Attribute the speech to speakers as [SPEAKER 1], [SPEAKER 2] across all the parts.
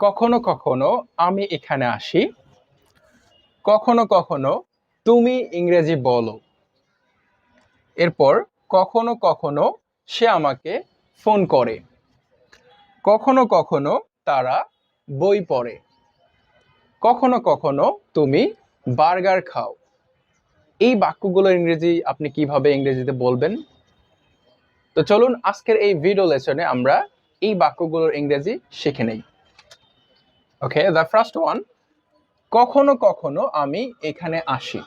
[SPEAKER 1] কখনো কখনো আমি এখানে আসি, কখনো কখনো তুমি ইংরেজি বলো। এরপর কখনো কখনো সে আমাকে ফোন করে। কখনো কখনো তারা বই পড়ে। কখনো কখনো তুমি বার্গার খাও। এই বাক্যগুলোর ইংরেজি আপনি কীভাবে ইংরেজিতে বলবেন? তো চলুন আজকের এই ভিডিও লেসনে আমরা এই বাক্যগুলোর ইংরেজি শিখে নেই। ওকে দ্য ফার্স্ট ওয়ান কখনো কখনো আমি এখানে আসি।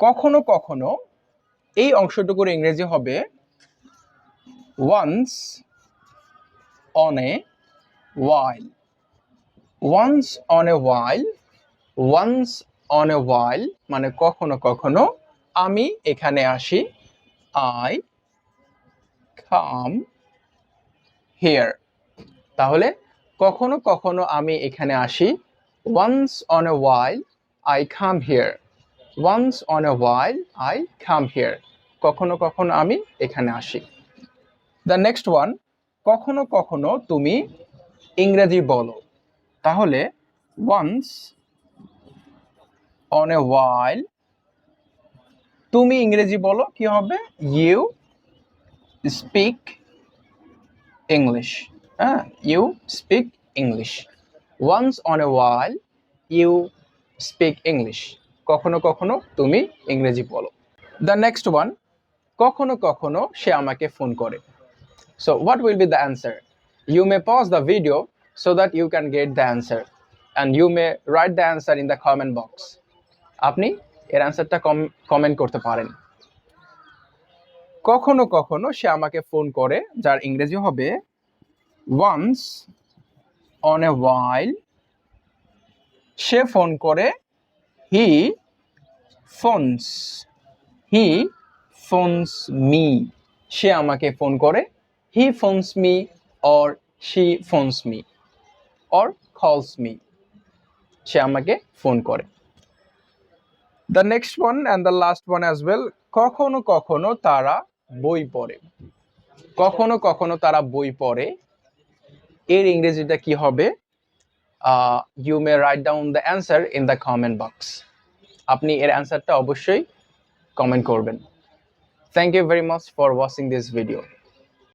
[SPEAKER 1] কখনো কখনো এই অংশটুকুর ইংরেজি হবে once on a while once on a while once on a while মানে কখনো কখনো আমি এখানে আসি। আই কাম হিয়ার তাহলে কখনো কখনো আমি এখানে আসি once on a while I come here once on a while I come here কখনো কখনো আমি এখানে আসি। দ্য নেক্সট ওয়ান কখনো কখনো তুমি ইংরেজি বলো। তাহলে ওয়ান্স অন এ ওয়াইল তুমি ইংরেজি বলো, কি হবে? ইউ স্পিক ইংলিশ হ্যাঁ you speak English once on a while you speak English কখনো কখনো তুমি ইংরেজি বলো। দ্য নেক্সট ওয়ান কখনো কখনো সে আমাকে ফোন করে। So what will be the answer you may pause the video so that you can get the answer and you may write the answer in the comment box আপনি এর অ্যান্সারটা comment করতে পারেন। কখনো কখনো সে আমাকে ফোন করে, যার ইংরেজি হবে ওয়ান্স অন এ ওয়াইল সে ফোন করে he phones he phones me সে আমাকে ফোন করে he phones me or she phones me or calls me সে আমাকে ফোন করে। The next one and the last one as well কখনো কখনো তারা বই পড়ে। কখনো কখনো তারা বই পড়ে। এর ইংরেজিটা কি হবে? You may write down the answer in the comment box আপনি এর অ্যান্সারটা অবশ্যই কমেন্ট করবেন। Thank you very much for watching this video